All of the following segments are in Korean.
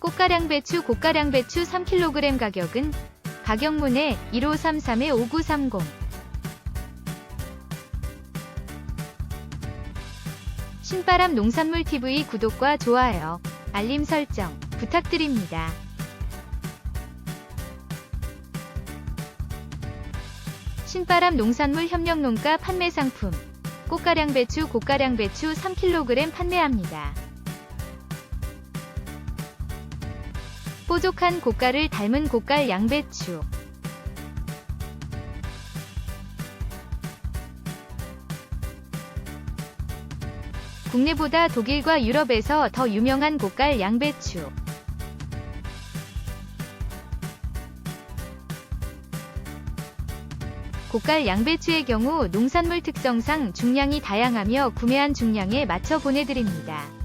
꽃가량 배추 고가량 배추 3kg 가격은 가격문에 1533-5930 신바람 농산물 TV 구독과 좋아요, 알림 설정 부탁드립니다. 신바람 농산물 협력농가 판매 상품 꽃가량 배추 고가량 배추 3kg 판매합니다. 뽀족한 고가를 닮은 고깔 양배추 국내보다 독일과 유럽에서 더 유명한 고깔 양배추 고깔 양배추의 경우 농산물 특성상 중량이 다양하며 구매한 중량에 맞춰 보내드립니다.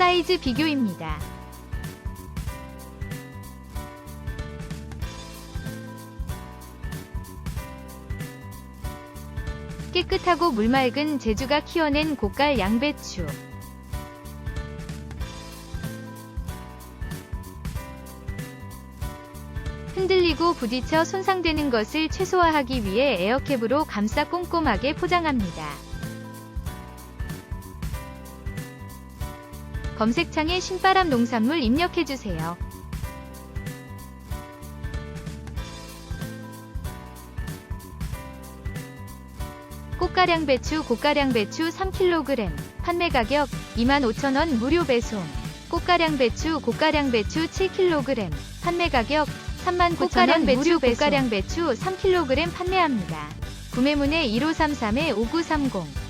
사이즈 비교입니다. 깨끗하고 물맑은 제주가 키워낸 고깔 양배추. 흔들리고 부딪혀 손상되는 것을 최소화하기 위해 에어캡으로 감싸 꼼꼼하게 포장합니다. 검색창에 신바람 농산물 입력해주세요. 꽃가량 배추 고가량 배추 3kg 판매 가격 25,000원 무료 배송 꽃가량 배추 고가량 배추 7kg 판매 가격 39,000원 배추 고가량 배추 3kg 판매합니다. 구매문의 1533-5930